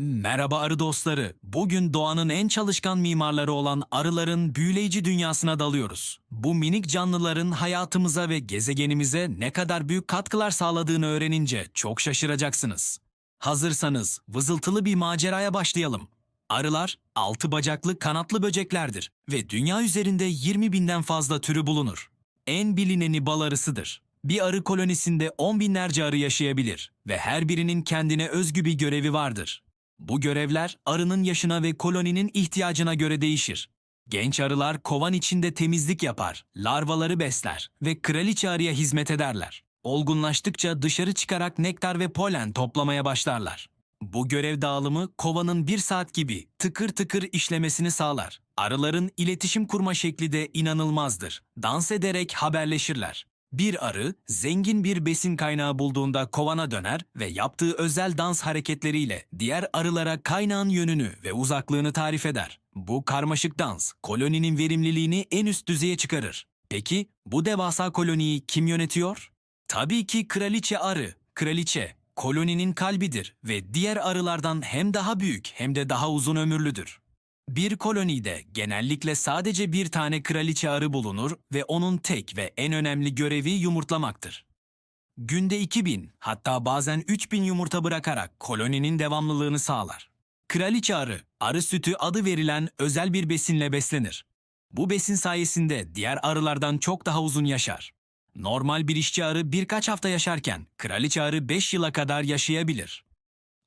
Merhaba arı dostları. Bugün doğanın en çalışkan mimarları olan arıların büyüleyici dünyasına dalıyoruz. Bu minik canlıların hayatımıza ve gezegenimize ne kadar büyük katkılar sağladığını öğrenince çok şaşıracaksınız. Hazırsanız vızıltılı bir maceraya başlayalım. Arılar altı bacaklı kanatlı böceklerdir ve dünya üzerinde 20 binden fazla türü bulunur. En bilineni bal arısıdır. Bir arı kolonisinde on binlerce arı yaşayabilir ve her birinin kendine özgü bir görevi vardır. Bu görevler arının yaşına ve koloninin ihtiyacına göre değişir. Genç arılar kovan içinde temizlik yapar, larvaları besler ve kraliçe arıya hizmet ederler. Olgunlaştıkça dışarı çıkarak nektar ve polen toplamaya başlarlar. Bu görev dağılımı kovanın bir saat gibi tıkır tıkır işlemesini sağlar. Arıların iletişim kurma şekli de inanılmazdır. Dans ederek haberleşirler. Bir arı zengin bir besin kaynağı bulduğunda kovana döner ve yaptığı özel dans hareketleriyle diğer arılara kaynağın yönünü ve uzaklığını tarif eder. Bu karmaşık dans koloninin verimliliğini en üst düzeye çıkarır. Peki bu devasa koloniyi kim yönetiyor? Tabii ki kraliçe arı. Kraliçe koloninin kalbidir ve diğer arılardan hem daha büyük hem de daha uzun ömürlüdür. Bir kolonide genellikle sadece bir tane kraliçe arı bulunur ve onun tek ve en önemli görevi yumurtlamaktır. Günde 2000 hatta bazen 3000 yumurta bırakarak koloninin devamlılığını sağlar. Kraliçe arı, arı sütü adı verilen özel bir besinle beslenir. Bu besin sayesinde diğer arılardan çok daha uzun yaşar. Normal bir işçi arı birkaç hafta yaşarken kraliçe arı 5 yıla kadar yaşayabilir.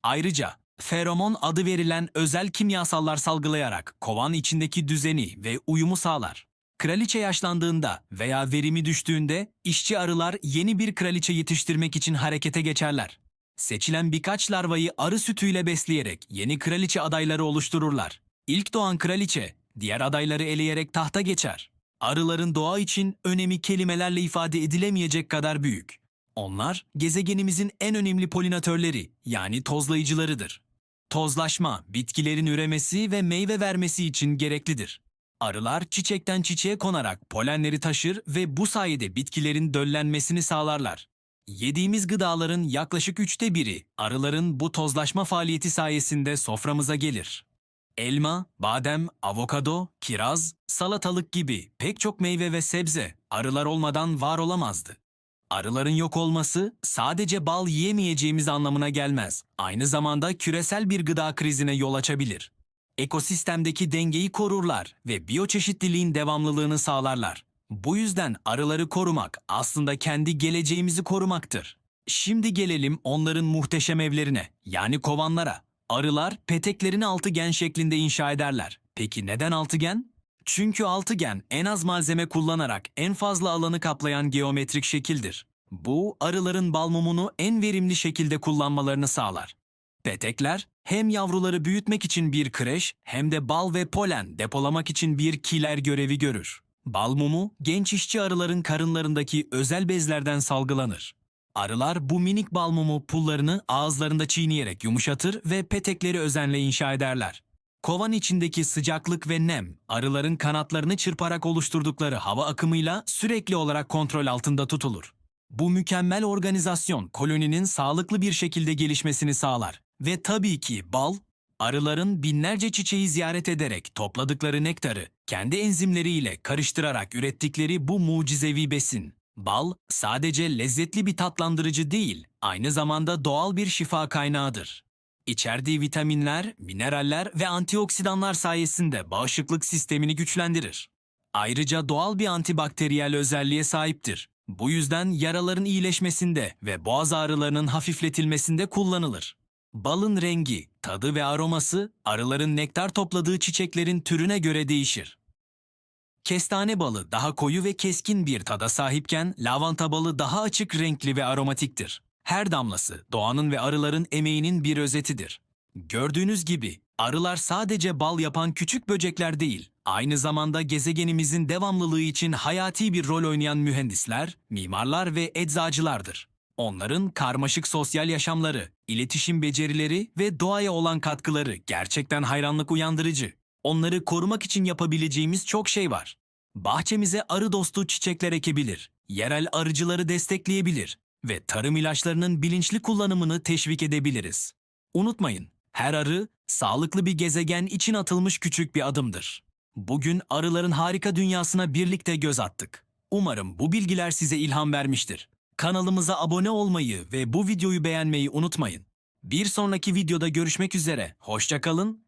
Ayrıca feromon adı verilen özel kimyasallar salgılayarak kovan içindeki düzeni ve uyumu sağlar. Kraliçe yaşlandığında veya verimi düştüğünde işçi arılar yeni bir kraliçe yetiştirmek için harekete geçerler. Seçilen birkaç larvayı arı sütüyle besleyerek yeni kraliçe adayları oluştururlar. İlk doğan kraliçe diğer adayları eleyerek tahta geçer. Arıların doğa için önemi kelimelerle ifade edilemeyecek kadar büyük. Onlar gezegenimizin en önemli polinatörleri yani tozlayıcılarıdır. Tozlaşma, bitkilerin üremesi ve meyve vermesi için gereklidir. Arılar çiçekten çiçeğe konarak polenleri taşır ve bu sayede bitkilerin döllenmesini sağlarlar. Yediğimiz gıdaların yaklaşık üçte biri arıların bu tozlaşma faaliyeti sayesinde soframıza gelir. Elma, badem, avokado, kiraz, salatalık gibi pek çok meyve ve sebze arılar olmadan var olamazdı. Arıların yok olması sadece bal yiyemeyeceğimiz anlamına gelmez. Aynı zamanda küresel bir gıda krizine yol açabilir. Ekosistemdeki dengeyi korurlar ve biyoçeşitliliğin devamlılığını sağlarlar. Bu yüzden arıları korumak aslında kendi geleceğimizi korumaktır. Şimdi gelelim onların muhteşem evlerine, yani kovanlara. Arılar peteklerini altıgen şeklinde inşa ederler. Peki neden altıgen? Çünkü altıgen en az malzeme kullanarak en fazla alanı kaplayan geometrik şekildir. Bu arıların bal mumunu en verimli şekilde kullanmalarını sağlar. Petekler hem yavruları büyütmek için bir kreş hem de bal ve polen depolamak için bir kiler görevi görür. Bal mumu genç işçi arıların karınlarındaki özel bezlerden salgılanır. Arılar bu minik bal mumu pullarını ağızlarında çiğneyerek yumuşatır ve petekleri özenle inşa ederler. Kovan içindeki sıcaklık ve nem, arıların kanatlarını çırparak oluşturdukları hava akımıyla sürekli olarak kontrol altında tutulur. Bu mükemmel organizasyon koloninin sağlıklı bir şekilde gelişmesini sağlar ve tabii ki bal, arıların binlerce çiçeği ziyaret ederek topladıkları nektarı kendi enzimleriyle karıştırarak ürettikleri bu mucizevi besin. Bal sadece lezzetli bir tatlandırıcı değil, aynı zamanda doğal bir şifa kaynağıdır. İçerdiği vitaminler, mineraller ve antioksidanlar sayesinde bağışıklık sistemini güçlendirir. Ayrıca doğal bir antibakteriyel özelliğe sahiptir. Bu yüzden yaraların iyileşmesinde ve boğaz ağrılarının hafifletilmesinde kullanılır. Balın rengi, tadı ve aroması arıların nektar topladığı çiçeklerin türüne göre değişir. Kestane balı daha koyu ve keskin bir tada sahipken lavanta balı daha açık renkli ve aromatiktir. Her damlası doğanın ve arıların emeğinin bir özetidir. Gördüğünüz gibi arılar sadece bal yapan küçük böcekler değil, aynı zamanda gezegenimizin devamlılığı için hayati bir rol oynayan mühendisler, mimarlar ve eczacılardır. Onların karmaşık sosyal yaşamları, iletişim becerileri ve doğaya olan katkıları gerçekten hayranlık uyandırıcı. Onları korumak için yapabileceğimiz çok şey var. Bahçemize arı dostu çiçekler ekebilir, yerel arıcıları destekleyebilir ve tarım ilaçlarının bilinçli kullanımını teşvik edebiliriz. Unutmayın, Her arı, sağlıklı bir gezegen için atılmış küçük bir adımdır. Bugün arıların harika dünyasına birlikte göz attık. Umarım bu bilgiler size ilham vermiştir. Kanalımıza abone olmayı ve bu videoyu beğenmeyi unutmayın. Bir sonraki videoda görüşmek üzere. Hoşçakalın,